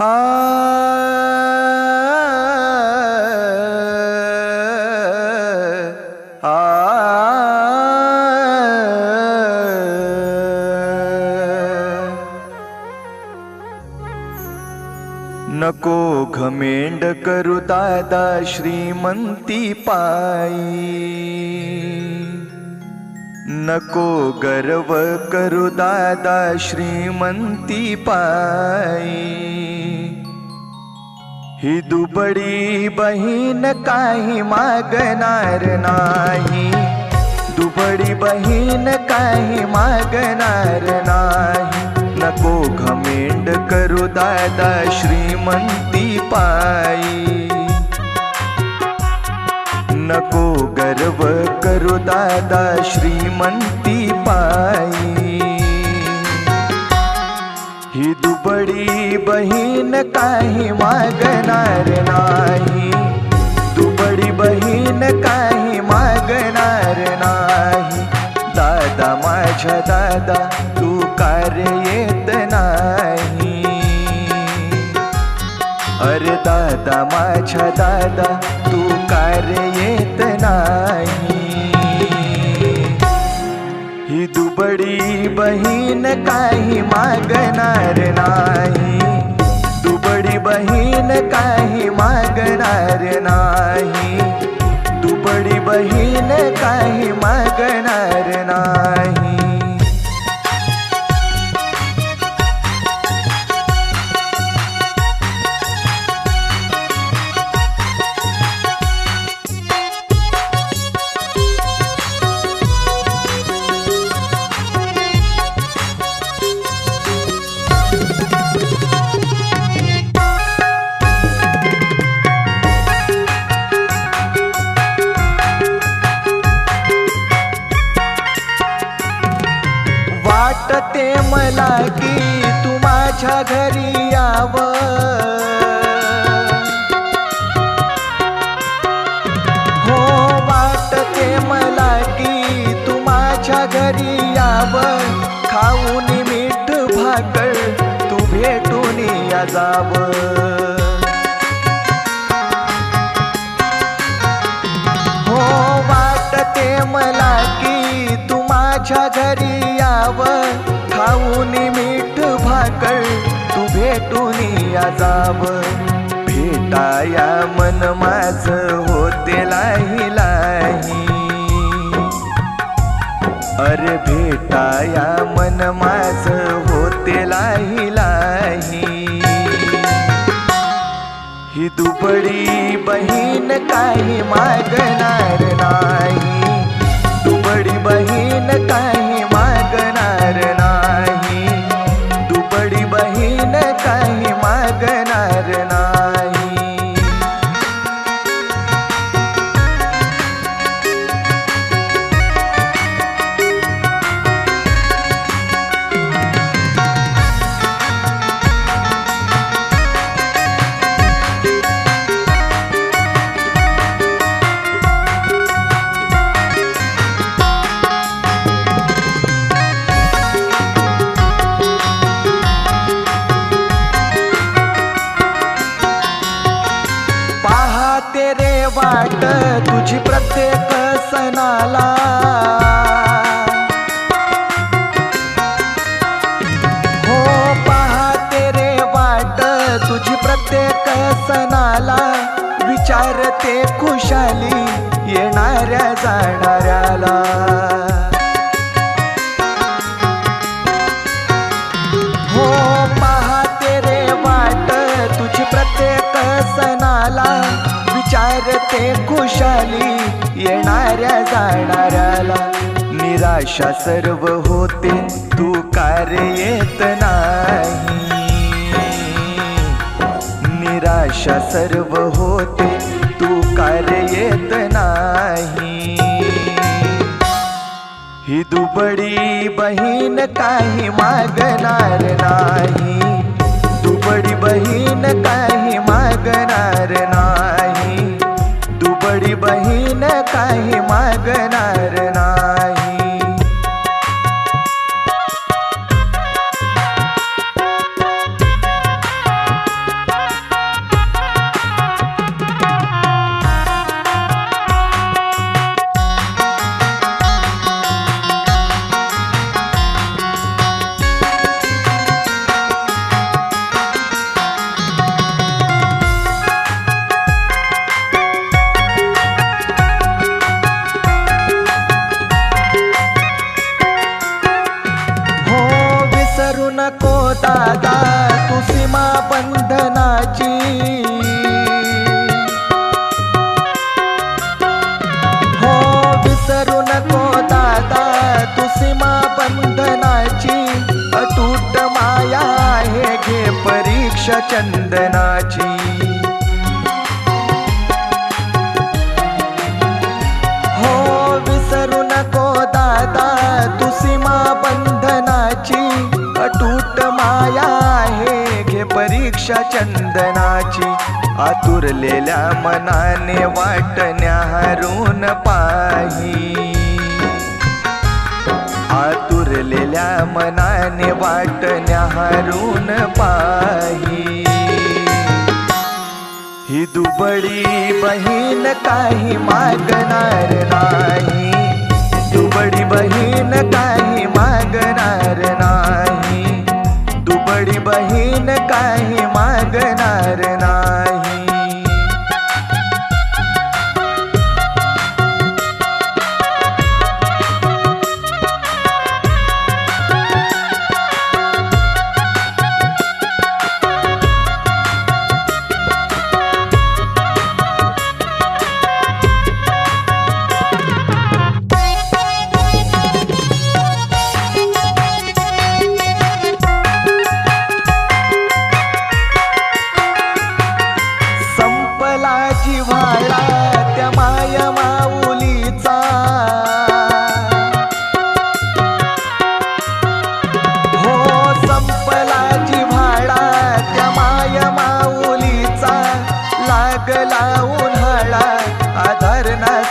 नको घमेंड करू दादा श्रीमंती पाई। नको गर्व करू दादा श्रीमंती पाई। ही दुबडी बहीण काही मागणार नाही. दुबडी बहीण काही मागणार नाही. नको घमेंड करू दादा श्रीमंती पायी. नको गर्व करू दादा श्रीमंती पायी. दुबडी बहीण काही मागणार नाही। दुबडी बहीण काही मागणार नाही। दादा, माझ्या दादा, तू नाही। अरे दादा, माझ्या दादा, तू येत नाही। दुबडी बहीण काही मागणार नाही. दुबडी बहीण काही मागणार नाही. दुबडी बहीण काही मागणार नाही. वाटते मला की तू माझ्या घरी याव. हो वाटते मला की तू माझ्या घरी याव. खाऊन मीठ भाकर तू भेटून या जाव. हो, मला की तू माझ्या घरी यावं. जाव. भेटाया मन माझ होते लाही लाही अरे भेटाया मन माझ होते लाही लाही ही दुबडी बहीण काही मागणार नाही. प्रत्येक सणाला हो पाहते रे वाट तुझी प्रत्येक सणाला. विचारते खुशाली येणाऱ्या जाणाऱ्याला. हो रे वाट तुझी प्रत्येक सणाला. विचारते खुशाली येणाऱ्या जाणाऱ्याला निराशा सर्व होते. तू कार्य येत नाही. निराशा सर्व होते. तू कार्य येत नाही. ही दुबडी बहीण काही मागणार नाही. दुबडी बहीण काही मागणार नाही. दुबडी बहीण काही मागणार ना. सीमा बंधनाची अतूट माया आहे घे परीक्षा चंदनाची. हो विसरू नको दादा तू सीमा बंधनाची अतूट माया आहे घे परीक्षा चंदनाची. आतुरलेल्या मनाने वाटण्या हरून पाही. आतुरलेल्या मनाने वाटण्याहरून पाही. ही दुबडी बहीण काही मागणार नाही. दुबडी बहीण काही मागणार नाही. दुबडी बहीण काही मागणार नाही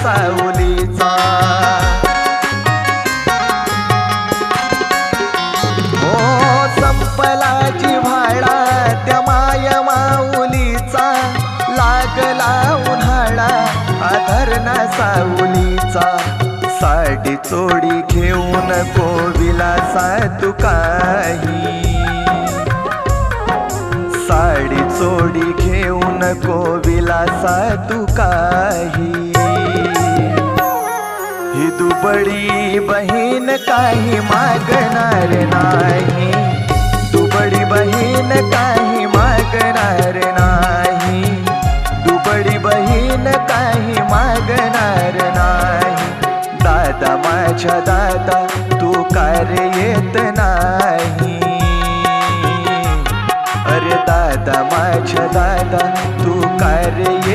सावलीचा. हो संपला जिव्हाळा त्या माया माऊलीचा. लागला उन्हाळा आधरणा सावलीचा. साडी चोडी घेऊन कोविला तू काही. साडी चोडी घेऊन कोविला तू काही. तू दुबडी बहीण काही मागणार नाही. दुबडी बहीण काही मागणार नाही. दुबडी बहीण काही मागणार नाही. दादा माझ्या दादा तू कार्य येत नाही. अरे दादा माझ्या दादा तू कार्य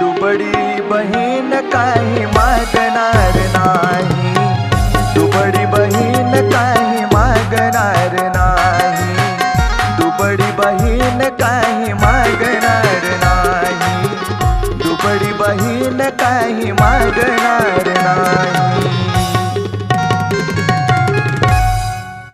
दुबडी बहीण काही मागणार नाही.